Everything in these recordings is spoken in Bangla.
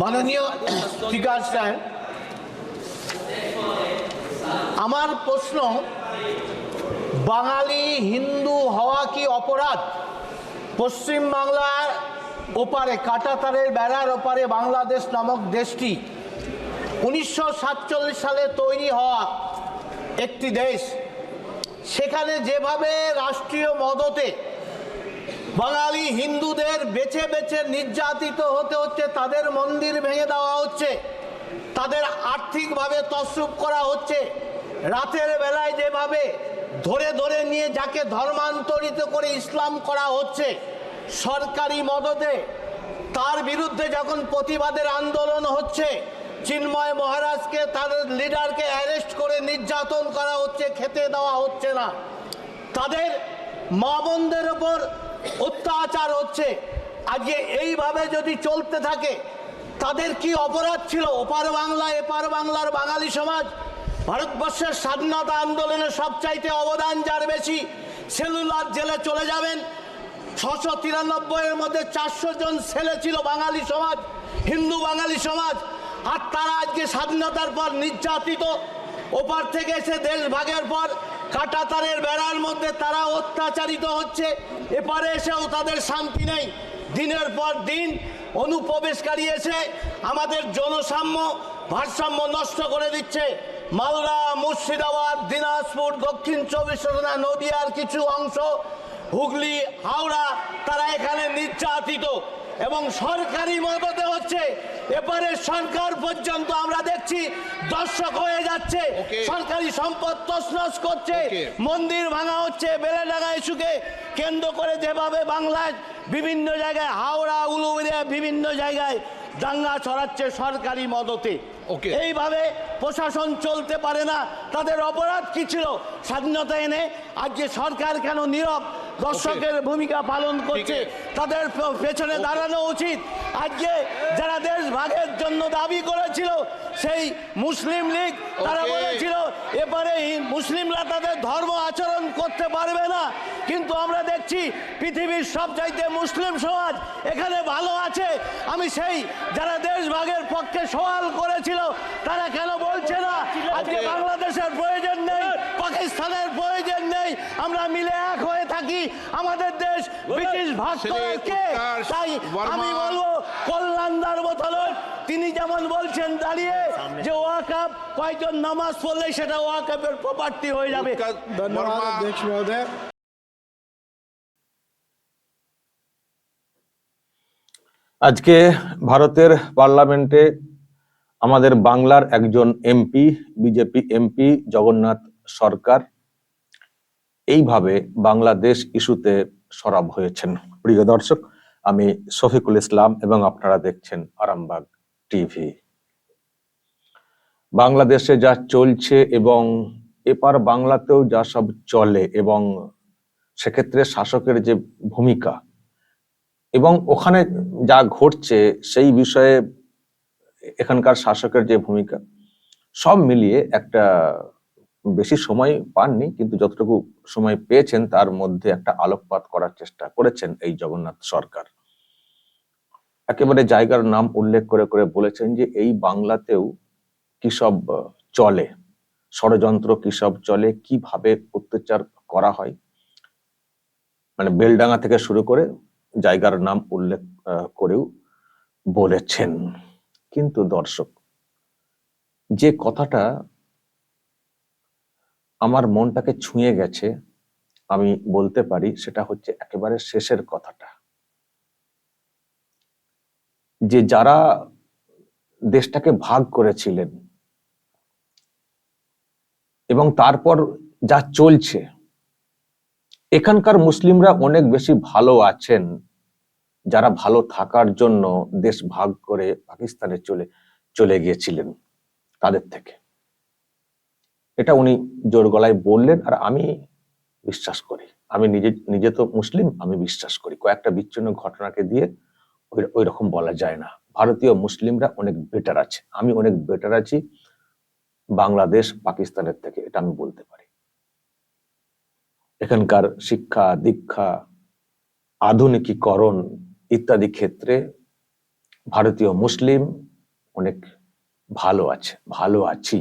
মাননীয় স্পিকার সাহেব আমার প্রশ্ন, বাঙালি হিন্দু হওয়া কি অপরাধ? পশ্চিম বাংলার ওপারে, কাটাতারের বেড়ার ওপারে বাংলাদেশ নামক দেশটি উনিশশো সাতচল্লিশ সালে তৈরি হওয়া একটি দেশ। সেখানে যেভাবে রাষ্ট্রীয় মদতে বাঙালি হিন্দুদের বেছে বেছে নির্যাতিত হতে হচ্ছে, তাদের মন্দির ভেঙে দেওয়া হচ্ছে, তাদের আর্থিকভাবে তসরুপ করা হচ্ছে। রাতের বেলায় যেভাবে ধরে ধরে নিয়ে যাকে ধর্মান্তরিত করে ইসলাম করা হচ্ছে, সরকারি মদতে, তার বিরুদ্ধে যখন প্রতিবাদের আন্দোলন হচ্ছে, চিন্ময় মহারাজকে, তার লিডারকে অ্যারেস্ট করে নির্যাতন করা হচ্ছে, খেতে দেওয়া হচ্ছে না। তাদের মা বোনদের ওপর অত্যাচার হচ্ছে। আজকে এইভাবে যদি চলতে থাকে, তাদের কি অপরাধ ছিল? ওপার বাংলা, এপার বাংলার বাঙালি সমাজ, ভারতবর্ষের স্বাধীনতা আন্দোলনে সবচাইতে অবদান যার বেশি, সেলুলার জেলে চলে যাবেন। ছশো তিরানব্বইয়ের মধ্যে চারশো জন ছেলে ছিল বাঙালি সমাজ, হিন্দু বাঙালি সমাজ, আর তারা আজকে স্বাধীনতার পর নির্যাতিত। ওপার থেকে এসে দেশ ভাগের পর কাটাতারের বেড়ার মধ্যে তারা অত্যাচারিত হচ্ছে। এপারে এসেও তাদের শান্তি নেই। দিনের পর দিন অনুপ্রবেশকারী এসে আমাদের জনসাম্য, ভারসাম্য নষ্ট করে দিচ্ছে। মালদা, মুর্শিদাবাদ, দিনাজপুর, দক্ষিণ চব্বিশ পরগনা, নদীয়ার কিছু অংশ, হুগলি, হাওড়া, তারা এখানে নির্যাতিত এবং সরকারি মদতে হচ্ছে। এবারে সরকার পর্যন্ত আমরা দেখছি দর্শক হয়ে যাচ্ছে সরকারি সম্পদ তছনছ করছে মন্দির ভাঙা হচ্ছে বেলেডাঙ্গা ইস্যুকে কেন্দ্র করে যেভাবে বাংলায় বিভিন্ন জায়গায় হাওড়া উলুবেড়িয়া বিভিন্ন জায়গায় দাঙ্গা ছড়াচ্ছে সরকারি মদতে. এইভাবে প্রশাসন চলতে পারে না তাদের অপরাধ কি ছিল স্বাধীনতা এনে আজকে সরকার কেন নীরব? দর্শকের ভূমিকা পালন করছে তাদের পেছনে দাঁড়ানো উচিত। আজকে যারা দেশ ভাগের জন্য দাবি করেছিল সেই মুসলিম লীগ তারা. বলেছিল এবারে মুসলিমরা তাদের ধর্ম আচরণ করতে পারবে না। কিন্তু আমরা দেখছি পৃথিবীর সবচাইতে মুসলিম সমাজ এখানে ভালো আছে। আমি সেই যারা দেশ ভাগের পক্ষে সওয়াল করেছিল তারা কেন বলছে না? আজকে বাংলাদেশের প্রয়োজন নেই পাকিস্তানের প্রয়োজন নেই। আমরা মিলে এক হয়ে থাকি আমাদের দেশ ব্রিটিশ ভাগ তাই আমি বলব কল্যাণদার বোতল তিনি যেমন বলছেন দাঁড়িয়ে যে ওয়াকাপ কয়জন নামাজ পড়লে সেটা ওয়াকাপের প্রপার্টি হয়ে যাবে। ধন্যবাদ আজকে ভারতের পার্লামেন্টে আমাদের বাংলার একজন MP BJP MP Jagannath Sarkar. এইভাবে বাংলাদেশ ইস্যুতে সরব হয়েছেন। প্রিয় দর্শক, আমি শফিকুল ইসলাম এবং আপনারা দেখছেন আরামবাগ টিভি। বাংলাদেশে যা চলছে এবং এপার বাংলাতেও যা সব চলে এবং সেক্ষেত্রে শাসকের যে ভূমিকা এবং ওখানে যা ঘটছে সেই বিষয়ে এখানকার শাসকের যে ভূমিকা সব মিলিয়ে একটা বেশি সময় পাননি, কিন্তু যতটুকু সময় পেয়েছেন, তার মধ্যে একটা আলোকপাত করার চেষ্টা করেছেন এই জগন্নাথ সরকার। একেবারে জায়গার নাম উল্লেখ করে করে বলেছেন যে এই বাংলাতেও কি সব চলে? ষড়যন্ত্র কি সব চলে? কীভাবে অত্যাচার করা হয়? মানে বেলডাঙ্গা থেকে শুরু করে জায়গার নাম উল্লেখ করেও বলেছেন। কিন্তু দর্শক, যে কথাটা আমার মনটাকে ছুঁয়ে গেছে, আমি বলতে পারি সেটা হচ্ছে একেবারে শেষের কথাটা। যে যারা দেশটাকে ভাগ করেছিলেন এবং তারপর যা চলছে, এখানকার মুসলিমরা অনেক বেশি ভালো আছেন, যারা ভালো থাকার জন্য দেশ ভাগ করে পাকিস্তানে চলে চলে গিয়েছিলেন তাদের থেকে। এটা উনি জোর গলায় বললেন, আর আমি বিশ্বাস করি। আমি নিজে নিজে তো মুসলিম, আমি বিশ্বাস করি। কয়েকটা বিচ্ছিন্ন ঘটনাকে দিয়ে ওই রকম বলা যায় না। ভারতীয় মুসলিমরা অনেক বেটার আছে। আমি অনেক বেটার আছি বাংলাদেশ, পাকিস্তানের থেকে, এটা আমি বলতে পারি। এখানকার শিক্ষা, দীক্ষা, আধুনিকীকরণ ইত্যাদি ক্ষেত্রে ভারতীয় মুসলিম অনেক ভালো আছে, ভালো আছি।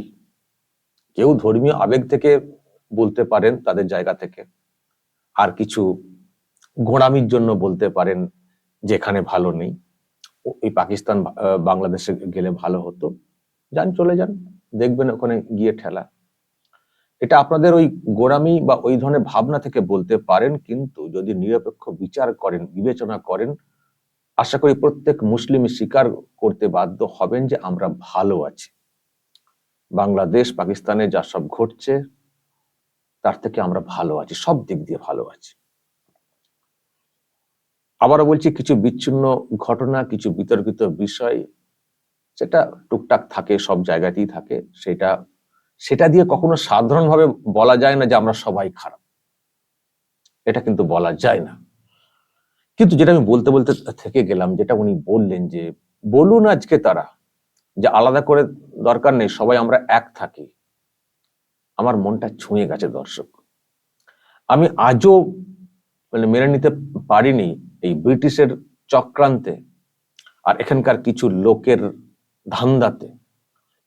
কেউ ধর্মীয় আবেগ থেকে বলতে পারেন তাদের জায়গা থেকে। আর কিছু গোড়ামির জন্য বলতে পারেন যেখানে ভালো নেই। এই পাকিস্তান বাংলাদেশে গেলে ভালো হতো। যান, চলে যান। দেখবেন ওখানে গিয়ে ঠেলা। এটা আপনাদের ওই গোড়ামি বা ওই ধরনের ভাবনা থেকে বলতে পারেন, কিন্তু যদি নিরপেক্ষ বিচার করেন, বিবেচনা করেন, আশা করি প্রত্যেক মুসলিম স্বীকার করতে বাধ্য হবেন যে আমরা ভালো আছি। বাংলাদেশ, পাকিস্তানে যা সব ঘটছে, তার থেকে আমরা ভালো আছি, সব দিক দিয়ে ভালো আছি। আবারও বলছি, কিছু বিচ্ছিন্ন ঘটনা, কিছু বিতর্কিত বিষয়, সেটা টুকটাক থাকে, সব জায়গাতেই থাকে। সেটা সেটা দিয়ে কখনো সাধারণভাবে বলা যায় না যে আমরা সবাই খারাপ। এটা কিন্তু বলা যায় না। কিন্তু যেটা আমি বলতে বলতে থেকে গেলাম, যেটা উনি বললেন যে, বলুন আজকে তারা যে আলাদা করে দরকার নেই, সবাই আমরা এক থাকি। আমার মনটা ছুঁয়ে গেছে দর্শক। আমি আজও মানে মেনে নিতে পারিনি এই ব্রিটিশের চক্রান্তে আর এখানকার কিছু লোকের ধান্দাতে।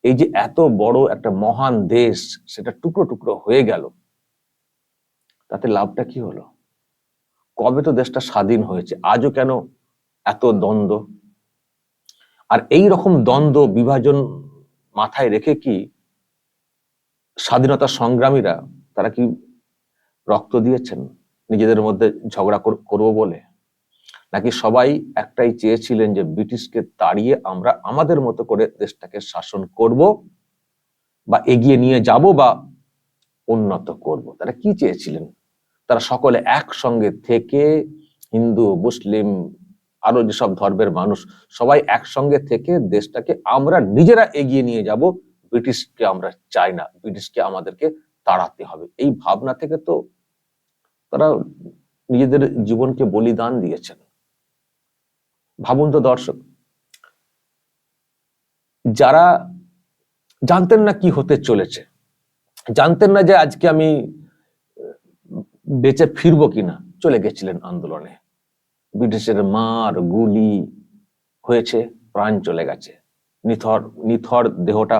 এই যে এত বড় একটা মহান দেশ, সেটা টুকরো টুকরো হয়ে গেল। তাতে লাভটা কি হলো? কবে তো দেশটা স্বাধীন হয়েছে? আজও কেন এত দ্বন্দ্ব? আর এই রকম দ্বন্দ্ব, বিভাজন মাথায় রেখে কি স্বাধীনতা সংগ্রামীরা তারা কি রক্ত দিয়েছেন? নিজেদের মধ্যে ঝগড়া কর- করব বলে? নাকি সবাই একটাই চেয়েছিলেন যে ব্রিটিশকে তাড়িয়ে আমরা আমাদের মতো করে দেশটাকে শাসন করব বা এগিয়ে নিয়ে যাব বা উন্নত করব? তারা কি চেয়েছিলেন? তারা সকলে একসঙ্গে থেকে হিন্দু, মুসলিম আরও যেসব ধর্মের মানুষ, সবাই একসঙ্গে থেকে দেশটাকে আমরা নিজেরা এগিয়ে নিয়ে যাব। ব্রিটিশকে আমরা চাই না, ব্রিটিশকে আমাদেরকে তাড়াতে হবে। এই ভাবনা থেকে তো তারা নিজেদের জীবনকে বলিদান দিয়েছেন। ভাবুন তো দর্শক, যারা জানতেন না কি হতে চলেছে, জানতেন না যে আজকে আমি বেঁচে ফিরবো কিনা, চলে গেছিলেন আন্দোলনে। ব্রিটিশের মার গুলি হয়েছে, প্রাণ চলে গেছে। নিথর নিথর দেহটা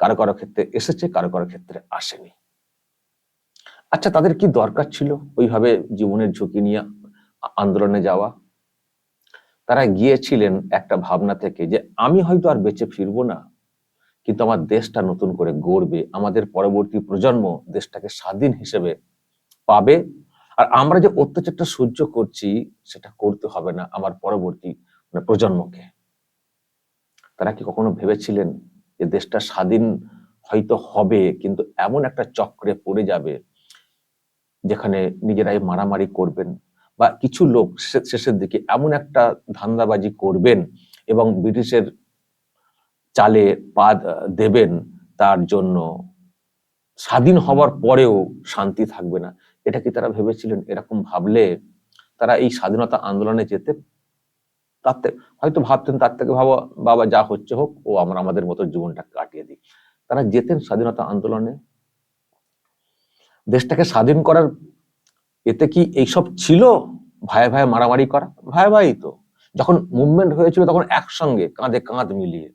কারও কারও ক্ষেত্রে এসেছে, কারও কারও ক্ষেত্রে আসেনি। আচ্ছা তাদের কি দরকার ছিল ওইভাবে জীবনের ঝুঁকি নিয়ে আন্দোলনে যাওয়া? তারা গিয়েছিলেন একটা ভাবনা থেকে যে, আমি হয়তো আর বেঁচে ফিরবো না, কিন্তু আমার দেশটা নতুন করে গড়বে, আমাদের পরবর্তী প্রজন্ম দেশটাকে স্বাধীন হিসেবে পাবে আর আমরা যে অত্যাচারটা সহ্য করছি, সেটা করতে হবে না আমার পরবর্তী মানে প্রজন্মকে। তারা কি কখনো ভেবেছিলেন যে দেশটা স্বাধীন হয়তো হবে, কিন্তু এমন একটা চক্রে পড়ে যাবে, যেখানে নিজেরাই মারামারি করবেন বা কিছু লোক শেষের দিকে এমন একটা ধান্দাবাজি করবেন এবং ব্রিটিশের চালে পা দেবেন তার জন্য স্বাধীন হওয়ার পরেও শান্তি থাকবে না। এটা কি তারা ভেবেছিলেন? এরকম ভাবলে তারা এই স্বাধীনতা আন্দোলনে যেতে তার থেকে হয়তো ভাবতেন তার থেকে ভাবা, বাবা যা হচ্ছে হোক, ও আমরা আমাদের মতো জীবনটা কাটিয়ে দিই। তারা যেতেন স্বাধীনতা আন্দোলনে। দেশটাকে স্বাধীন করার এতে কি এইসব ছিল? ভাই ভাই মারামারি করা? ভাই ভাই তো। যখন মুভমেন্ট হয়েছিল তখন একসঙ্গে কাঁধে কাঁধ মিলিয়ে।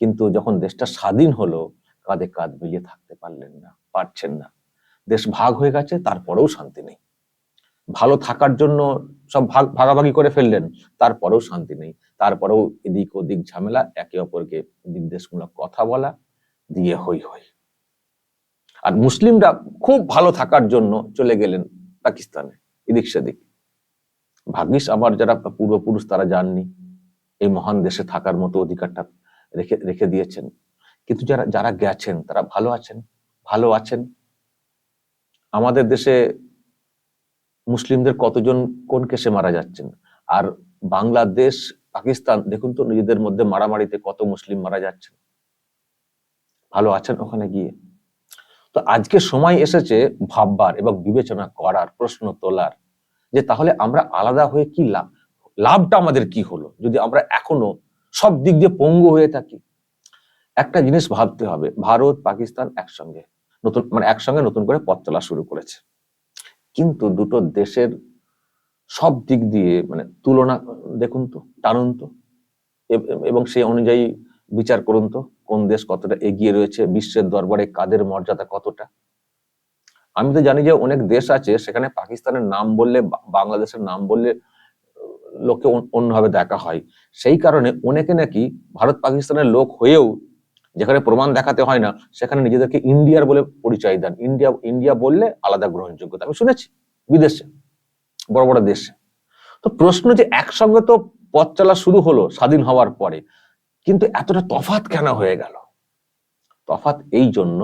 কিন্তু যখন দেশটা স্বাধীন হলো, কাঁধে কাঁধ মিলিয়ে থাকতে পারলেন না। পারছেন না। দেশ ভাগ হয়ে গেছে, তারপরেও শান্তি নেই। ভালো থাকার জন্য সব ভাগ, ভাগাভাগি করে ফেললেন, তারপরেও শান্তি নেই। তারপরেও এদিক ওদিক ঝামেলা, একে অপরকে বিদ্বেষমূলক কথা বলা, দিয়ে হই হই। আর মুসলিমরা খুব ভালো থাকার জন্য চলে গেলেন পাকিস্তানে, এদিক সেদিক। ভাগ্যিস আমার যারা পূর্বপুরুষ, তারা যাননি এই মহান দেশে থাকার মতো অধিকারটা রেখে রেখে দিয়েছেন। কিন্তু যারা যারা গেছেন, তারা ভালো আছেন। ভালো আছেন? আমাদের দেশে মুসলিমদের কতজন, কোন কেসে মারা যাচ্ছেন? আর বাংলাদেশ, পাকিস্তান, দেখুন তো নিজেদের মধ্যে মারামারিতে কত মুসলিম মারা যাচ্ছেন। ভালো আছেন ওখানে গিয়ে? তো আজকে সময় এসেছে ভাববার এবং বিবেচনা করার, প্রশ্ন তোলার, যে তাহলে আমরা আলাদা হয়ে কি লাভ লাভটা আমাদের কি হলো? যদি আমরা এখনও সব দিক দিয়ে পঙ্গু হয়ে থাকি। একটা জিনিস ভাবতে হবে, ভারত, পাকিস্তান একসঙ্গে। নতুন মানে একসঙ্গে নতুন করে পথ চলা শুরু করেছে। কিন্তু দুটো দেশের সব দিক দিয়ে মানে তুলনা, দেখুন তো, টানুন তো। এবং সেই অনুযায়ী বিচার করুন তো, কোন দেশ কতটা এগিয়ে রয়েছে, বিশ্বের দরবারে কাদের মর্যাদা কতটা। আমি তো জানি যে অনেক দেশ আছে, সেখানে পাকিস্তানের নাম বললে বাংলাদেশের নাম বললে, লোককে অন্যভাবে দেখা হয়। সেই কারণে অনেকে নাকি ভারত পাকিস্তানের লোক হয়েও যেখানে প্রমাণ দেখাতে হয় না, সেখানে নিজেদেরকে ইন্ডিয়ার বলে পরিচয় দেন। ইন্ডিয়া ইন্ডিয়া বললে আলাদা গ্রহণযোগ্যতা। আমি শুনেছি, বিদেশে, বড় বড় দেশে। তো প্রশ্ন যে একসঙ্গে তো পথ চলা শুরু হলো, স্বাধীন হওয়ার পরে, কিন্তু এতটা তফাত কেন হয়ে গেল? তফাত এই জন্য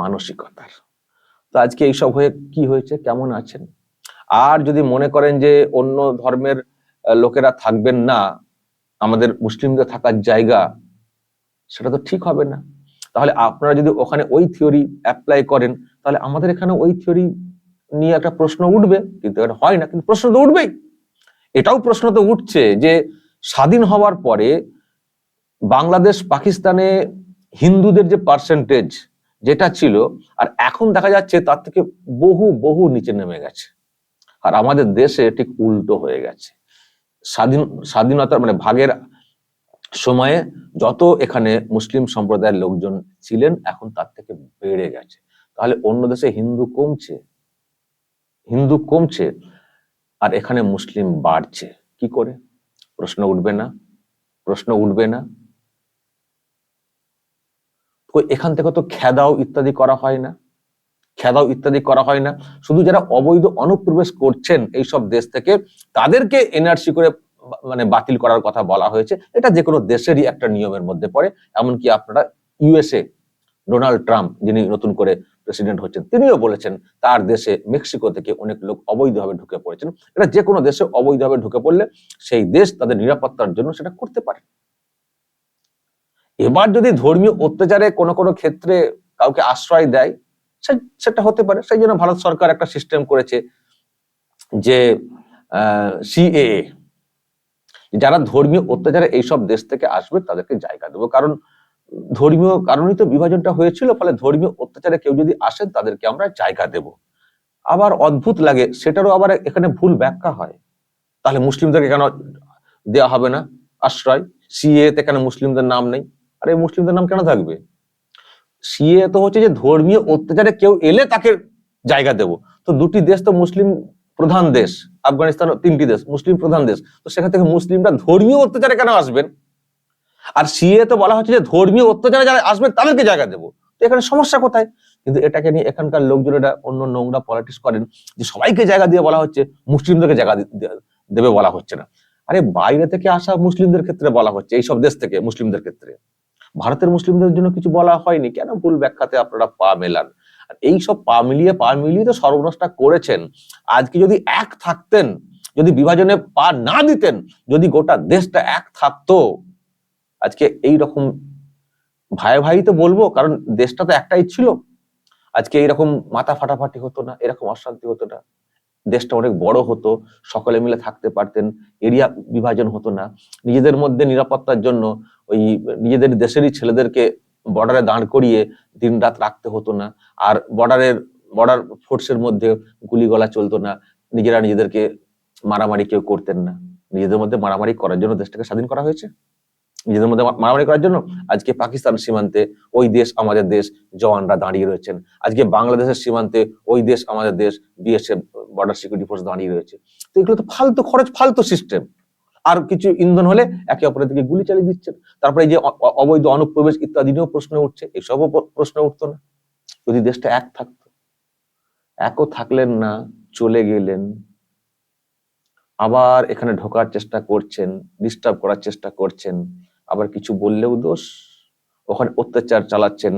মানসিকতার। তো আজকে এইসব হয়ে কি হয়েছে, কেমন আছেন? আর যদি মনে করেন যে অন্য ধর্মের লোকেরা থাকবেন না, আমাদের মুসলিমদের থাকার জায়গা সেটা তো ঠিক হবে না। তাহলে আপনারা যদি ওখানে ওই থিওরি অ্যাপ্লাই করেন, তাহলে আমাদের এখানে ওই থিওরি নিয়ে একটা প্রশ্ন উঠবে, কিন্তু এটা হয় না, কিন্তু প্রশ্ন তো উঠবেই। এটাও প্রশ্ন তো উঠছে যে স্বাধীন হওয়ার পরে বাংলাদেশ, পাকিস্তানে হিন্দুদের যে পার্সেন্টেজ যেটা ছিল, আর এখন দেখা যাচ্ছে তার থেকে বহু বহু নিচে নেমে গেছে। আর আমাদের দেশে ঠিক উল্টো হয়ে গেছে। স্বাধীন, স্বাধীনতার মানে ভাগের সময়ে যত এখানে মুসলিম সম্প্রদায়ের লোকজন ছিলেন, এখন তার থেকে বেড়ে গেছে। তাহলে অন্য দেশে হিন্দু কমছে? হিন্দু কমছে আর এখানে মুসলিম বাড়ছে। কি করে? প্রশ্ন উঠবে না। প্রশ্ন উঠবে না। এখান থেকে তো খেদাও ইত্যাদি করা হয় না। খেদাও ইত্যাদি করা হয় না। শুধু যারা অবৈধ অনুপ্রবেশ করছেন এইসব দেশ থেকে, তাদেরকে এনআরসি করে মানে বাতিল করার কথা বলা হয়েছে। এটা যে কোনো দেশেরই একটা নিয়মের মধ্যে পড়ে। এমনকি আপনারা ইউএসএ ডোনাল্ড ট্রাম্প যিনি নতুন করে প্রেসিডেন্ট হচ্ছেন, তিনিও বলেছেন, তার দেশে মেক্সিকো থেকে অনেক লোক অবৈধভাবে ঢুকে পড়েছেন। এটা যে কোনো দেশে অবৈধভাবে ঢুকে পড়লে সেই দেশ তাদের নিরাপত্তার জন্য সেটা করতে পারে। এবার যদি ধর্মীয় অত্যাচারে কোনো কোনো ক্ষেত্রে কাউকে আশ্রয় দেয় সেটা হতে পারে। সেই জন্য ভারত সরকার একটা সিস্টেম করেছে যে সিএএ যারা ধর্মীয় অত্যাচারে এইসব দেশ থেকে আসবে তাদেরকে জায়গা দেবো। কারণ ধর্মীয়, কারণেই তো বিভাজনটা হয়েছিল, ফলে ধর্মীয় অত্যাচারে কেউ যদি আসেন তাদেরকে আমরা জায়গা দেব। আবার অদ্ভুত লাগে, সেটারও আবার এখানে ভুল ব্যাখ্যা হয়। তাহলে মুসলিমদেরকে কেন দেওয়া হবে না? আশ্রয়? সিএ তে কেন মুসলিমদের নাম নেই? আরে, মুসলিমদের নাম কেন থাকবে? সিএ তো হচ্ছে যে ধর্মীয় অত্যাচারে কেউ এলে তাকে জায়গা দেব। তো দুটি দেশ তো মুসলিম প্রধান দেশ। আফগানিস্তান তিনটি দেশ, মুসলিম প্রধান দেশ। তো সেখান থেকে মুসলিমরা ধর্মীয় অত্যাচারে কেন আসবেন? আর সিএ তো বলা হচ্ছে যে ধর্মীয় অত্যাচারে যারা আসবেন, তাদেরকে জায়গা দেবো। তো এখানে সমস্যা কোথায়? কিন্তু এটাকে নিয়ে এখানকার লোকজনেরা অন্য নোংরা পলিটিক্স করেন, যে সবাইকে জায়গা দিয়ে বলা হচ্ছে, মুসলিমদেরকে জায়গা দেবে বলা হচ্ছে না। আরে বাইরে থেকে আসা মুসলিমদের ক্ষেত্রে বলা হচ্ছে, এইসব দেশ থেকে মুসলিমদের ক্ষেত্রে। ভারতের মুসলিমদের জন্য কিছু বলা হয়নি, কেন ভুল ব্যাখ্যাতে আপনারা পা মেলান? এই সব পা মিলিয়ে পা মিলিয়ে তো সর্বনাশটা করেছেন। আজকে যদি এক থাকতেন, যদি বিভাজনে পা না দিতেন, যদি গোটা দেশটা এক থাকতো, আজকে এই রকম ভাই ভাই তো বলব, কারণ দেশটা তো একটাই ছিল। আজকে এইরকম মাথা ফাটাফাটি হতো না, এরকম অশান্তি হতো না। দেশটা অনেক বড় হতো, সকলে মিলে থাকতে পারতেন, এরিয়া বিভাজন হতো না। নিজেদের মধ্যে নিরাপত্তার জন্য ওই নিজেদের দেশেরই ছেলেদেরকে বর্ডারে দাঁড় করিয়ে দিন রাত রাখতে হতো না। আর বর্ডারের বর্ডার ফোর্সের মধ্যে গুলিগোলা চলতো না। নিজেরা নিজেদেরকে মারামারি কেউ করতেন না। নিজেদের মধ্যে মারামারি করার জন্য দেশটাকে স্বাধীন করা হয়েছে। নিজেদের মধ্যে মারামারি করার জন্য আজকে পাকিস্তান সীমান্তে ওই দেশ আমাদের দেশ জওয়ানরা দাঁড়িয়ে রয়েছেন। আজকে বাংলাদেশের সীমান্তে ওই দেশ আমাদের দেশ বিএসএফ বর্ডার সিকিউরিটি ফোর্স দাঁড়িয়ে রয়েছে। তো এগুলো তো ফালতু খরচ, ফালতু সিস্টেম আর কিছু ইন্ধন হলে একে অপরের দিকে গুলি চালিয়ে দিচ্ছেন। তারপরে যে অবৈধ অনুপ্রবেশ ইত্যাদি নিয়েও প্রশ্ন উঠছে, এসবও প্রশ্ন উঠতো না। যদি দেশটা এক থাকতো, একও থাকলেন না, চলে গেলেন, আবার এখানে ঢোকার চেষ্টা করছেন ডিস্টার্ব করার চেষ্টা করছেন, আবার কিছু বললেও দোষ, ওখানে অত্যাচার চালাচ্ছেন,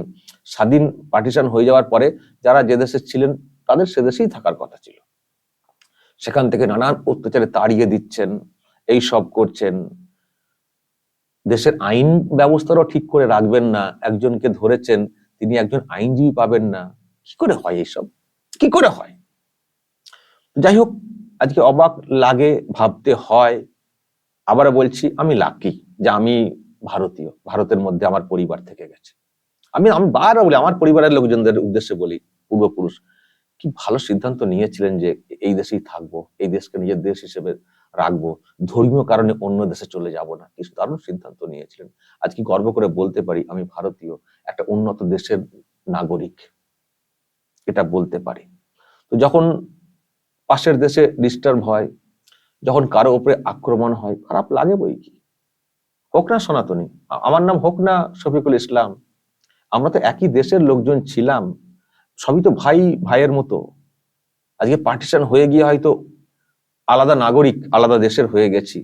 স্বাধীন পার্টিশন হয়ে যাওয়ার পরে যারা যে দেশে ছিলেন, তাদের সে দেশেই থাকার কথা ছিল। সেখান থেকে নানান অত্যাচারে তাড়িয়ে দিচ্ছেন এই সব করছেন। দেশের আইন ব্যবস্থারও ঠিক করে রাখবেন না। একজনকে ধরেছেন, তিনি একজন আইনজীবী পাবেন না। কি করে হয় এইসব? কি করে হয়? যাই হোক, আজকে অবাক লাগে, ভাবতে হয়। আবার বলছি, আমি লাকি যে আমি ভারতীয়, ভারতের মধ্যে আমার পরিবার থেকে গেছে। আমি আমি বারবার বলি, আমার পরিবারের লোকজনদের উদ্দেশ্যে বলি, পূর্বপুরুষ, কি ভালো সিদ্ধান্ত নিয়েছিলেন যে এই দেশেই থাকব, এই দেশকে নিজের দেশ হিসেবে রাখব। ধর্মীয় কারণে অন্য দেশে চলে যাব না। কি দারুণ সিদ্ধান্ত নিয়েছিলেন। আজকে গর্ব করে বলতে পারি, আমি ভারতীয়, একটা উন্নত দেশের নাগরিক। এটা বলতে পারি। তো যখন পাশের দেশে ডিস্টার্ব হয়, যখন কারও উপরে আক্রমণ হয়, খারাপ লাগে বই কি? হোক না সনাতনী আমার নাম হোক না শফিকুল ইসলাম, আমরা তো একই দেশের লোকজন ছিলাম, সবই তো ভাই, ভাইয়ের মতো। আজকে পার্টিশন হয়ে গিয়ে হয়তো আলাদা নাগরিক, আলাদা দেশের হয়ে গেছি।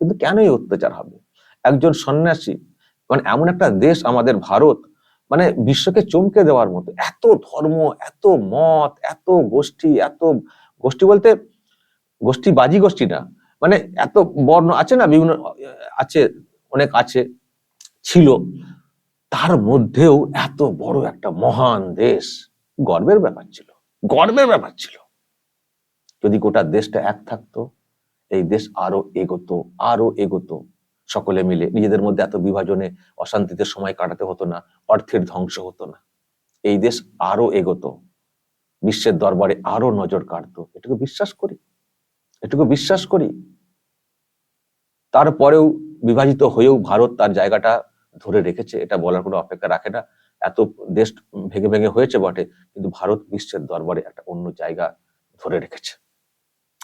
কিন্তু কেন এই অত্যাচার হবে? একজন সন্ন্যাসী মানে এমন একটা দেশ আমাদের ভারত মানে বিশ্বকে চমকে দেওয়ার মতো, এত ধর্ম, এত মত, এত গোষ্ঠী এত গোষ্ঠী বলতে গোষ্ঠী বাজি গোষ্ঠী না মানে এত বর্ণ আছে না, বিভিন্ন, আছে, অনেক আছে, ছিল। তার মধ্যেও এত বড় একটা মহান দেশ গর্বের ব্যাপার ছিল, গর্বের ব্যাপার ছিল। যদি গোটা দেশটা এক থাকতো, এই দেশ আরও এগোতো আরও এগোতো, সকলে মিলে নিজেদের মধ্যে এত বিভাজনে, অশান্তিতে সময় কাটাতে হতো না, অর্থের ধ্বংস হতো না। এই দেশ আরও এগোতো, বিশ্বের দরবারে আরও নজর কাটতো এটুকু বিশ্বাস করি, এটুকু বিশ্বাস করি। তারপরেও বিভাজিত হয়েও ভারত তার জায়গাটা ধরে রেখেছে, এটা বলার কোনো অপেক্ষা রাখে না। এত দেশ ভেঙে ভেঙে হয়েছে বটে, কিন্তু ভারত বিশ্বের দরবারে একটা অন্য জায়গা ধরে রেখেছে।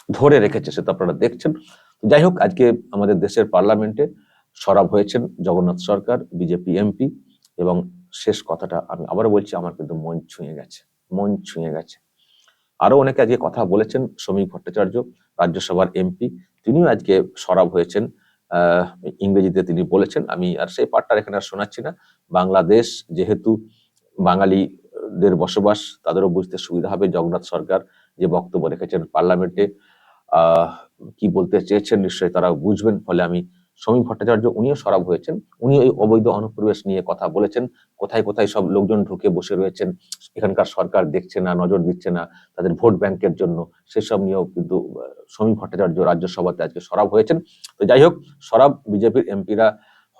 ধরে রেখেছে, সেটা আপনারা দেখছেন। যাই হোক, আজকে আমাদের দেশের পার্লামেন্টে সরব হয়েছেন জগন্নাথ সরকার, বিজেপি, এমপি এবং শেষ কথাটা আমি আবারও বলছি, আমার কিন্তু মন ছুঁয়ে গেছে, মন ছুঁয়ে গেছে। আরও অনেকে আজকে কথা বলেছেন, শ্রমিক ভট্টাচার্য, রাজ্যসভার এমপি, তিনিও আজকে সরব হয়েছেন। ইংরেজিতে তিনি বলেছেন, আমি আর সেই পাঠটা এখানে আর শোনাচ্ছি না। বাংলাদেশ যেহেতু বাঙালিদের বসবাস, তাদেরও বুঝতে সুবিধা হবে। জগন্নাথ সরকার যে বক্তব্য রেখেছেন পার্লামেন্টে কি বলতে চেয়েছেন নিশ্চয়ই তারা বুঝবেন। ফলে আমি সমীপ ভট্টাচার্য উনিও সরব হয়েছেন। উনি ওই অবৈধ অনুপ্রবেশ নিয়ে কথা বলেছেন। কোথায় কোথায় সব লোকজন ঢুকে বসে রয়েছেন, এখানকার সরকার দেখছে না, নজর দিচ্ছে না তাদের ভোট ব্যাংকের জন্য, সেসব নিয়েও কিন্তু সমীপ ভট্টাচার্য রাজ্যসভাতে আজকে সরব হয়েছেন। তো যাই হোক, সরব বিজেপির এমপিরা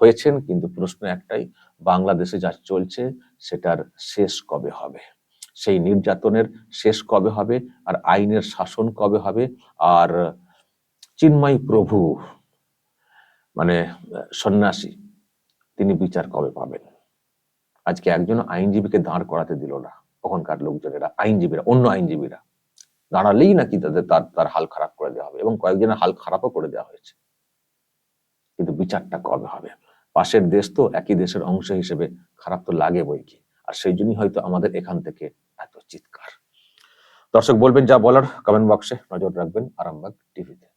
হয়েছেন, কিন্তু প্রশ্ন একটাই, বাংলাদেশে যা চলছে, সেটার শেষ কবে হবে? সেই নির্যাতনের শেষ কবে হবে আর আইনের শাসন কবে হবে আর চিন্ময় প্রভু মানে সন্ন্যাসী, তিনি বিচার কবে পাবেন? আজকে একজন আইনজীবীকে দাঁড় করাতে দিল না ওখানকার লোকজনেরা, আইনজীবীরা, অন্য আইনজীবীরা। দাঁড়ালেই নাকি তাদের তার তার হাল খারাপ করে দেওয়া হবে এবং কয়েকজনের হাল খারাপও করে দেওয়া হয়েছে। কিন্তু বিচারটা কবে হবে? পাশের দেশ তো একই দেশের অংশ হিসেবে খারাপ তো লাগে বই কি আর সেই জন্যই হয়তো আমাদের এখান থেকে এত চিৎকার। দর্শক বলবেন যা বলার কমেন্ট বক্সে নজর রাখবেন আরামবাগ টিভিতে